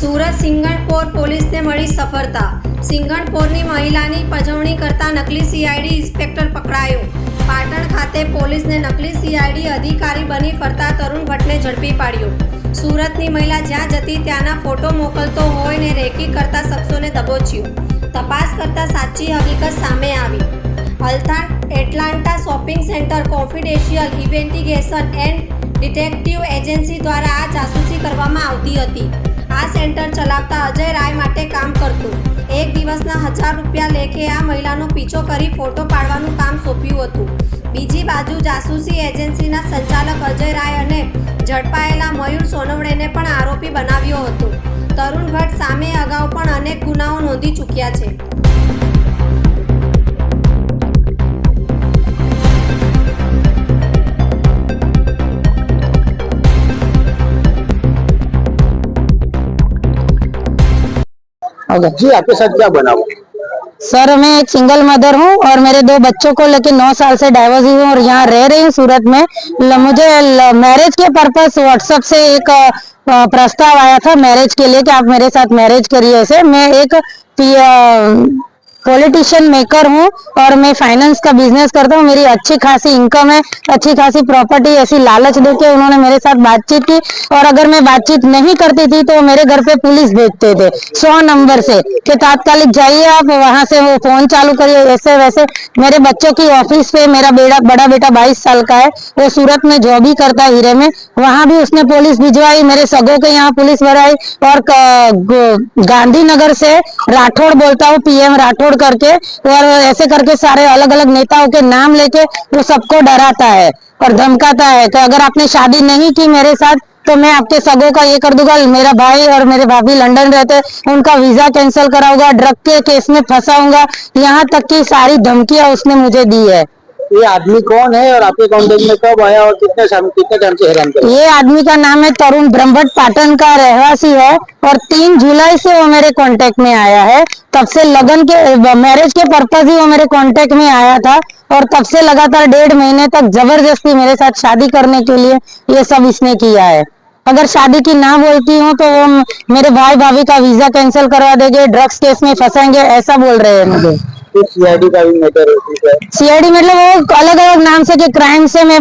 પોર પોલીસને મળી સફળતા. સિંગણપોરની મહિલાની પજવણી કરતા નકલી સીઆઈડી ઇન્સ્પેક્ટર પકડાયો. પાટણ ખાતે પોલીસને નકલી સીઆઈડી અધિકારી બની ફરતા તરુણ ભટ્ટને ઝડપી પાડ્યો. સુરતની મહિલા જ્યાં જતી ત્યાંના ફોટો મોકલતો હોય ને રેકી કરતા શખ્સોને દબોચ્યું. તપાસ કરતા સાચી હકીકત સામે આવી. અલ્થા Atlanta shopping centre confidential investigation and detective agency દ્વારા આ જાસૂસી કરવામાં આવતી હતી. સેન્ટર ચલાવતા અજય રાય માટે કામ કરતું. એક દિવસના હજાર રૂપિયા લેખે આ મહિલાનો પીછો કરી ફોટો પાડવાનું કામ સોંપ્યું હતું. બીજી બાજુ જાસૂસી એજન્સીના સંચાલક અજય રાય અને ઝડપાયેલા મયુર સોનવડેને પણ આરોપી બનાવ્યો હતો. તરુણ ભટ્ટ સામે અગાઉ પણ અનેક ગુનાઓ નોંધી ચૂક્યા છે. ओके जी आपके साथ क्या बना हुआ? सर मैं एक सिंगल मदर हूँ और मेरे दो बच्चों को लेके नौ साल से डाइवोर्स हुई हूँ और यहाँ रह रही हूँ सूरत में। ल, मुझे मैरिज के पर्पस व्हाट्सएप से एक प्रस्ताव आया था मैरिज के लिए कि आप मेरे साथ मैरिज करिए ऐसे। मैं एक पॉलिटिशियन मेकर हूँ और मैं फाइनेंस का बिज़नेस करता हूँ। मेरी अच्छी खासी इनकम है, अच्छी खासी प्रॉपर्टी ऐसी लालच देके उन्होंने मेरे साथ बातचीत की। और अगर मैं बातचीत नहीं करती थी तो मेरे घर पे पुलिस भेजते थे, सौ नंबर से कि तात्कालिक जाइए आप, वहाँ से वो फ़ोन चालू करिए ऐसे वैसे। मेरे बच्चों की ऑफ़िस पे मेरा बेटा बड़ा बेटा बाईस साल का है, वो सूरत में जॉब ही करता है हीरे में। वहाँ भी उसने पुलिस भिजवाई, मेरे सगों के यहाँ पुलिस भराई। और गांधीनगर से राठौड़ बोलता हूँ पीएम राठौड़। करके और ऐसे करके सारे अलग अलग नेताओं के नाम लेके वो सबको डराता है और धमकाता है कि अगर आपने शादी नहीं की मेरे साथ तो मैं आपके सगों का ये कर दूँगा, मेरा भाई और मेरे भाभी लंदन रहते उनका वीज़ा कैंसिल कराऊँगा, ड्रग के केस में फंसाऊँगा, यहाँ तक की सारी धमकियाँ उसने मुझे दी है। ये आदमी कौन है और आपके कांटेक्ट में कब आया और कितने कितने टाइम से हैरान कर ये आदमी का नाम है तरुण ब्रह्मभट्ट पाटन का रहवासी है और तीन जुलाई से वो मेरे कांटेक्ट में आया है। तब से लगन के मैरिज के पर्पज ही वो मेरे कांटेक्ट में आया था और तब से लगातार डेढ़ महीने तक ज़बरदस्ती मेरे साथ शादी करने के लिए ये सब इसने किया है। अगर शादी की ना बोलती हूँ तो वो मेरे भाई भाभी का वीज़ा कैंसिल करवा देंगे ड्रग्स केस में फंसेंगे, ऐसा बोल रहे हैं मुझे। सीआईडी का भी मैटर है, ठीक है? सीआईडी मतलब वो अलग अलग नाम से जो क्राइम से मैं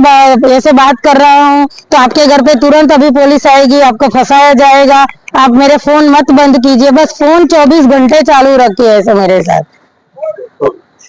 ऐसे बात कर रहा हूँ तो आपके घर पे तुरंत अभी पुलिस आएगी, आपको फंसाया जाएगा। आप मेरे फ़ोन मत बंद कीजिए, बस फ़ोन 24 घंटे चालू रखिए ऐसे मेरे साथ।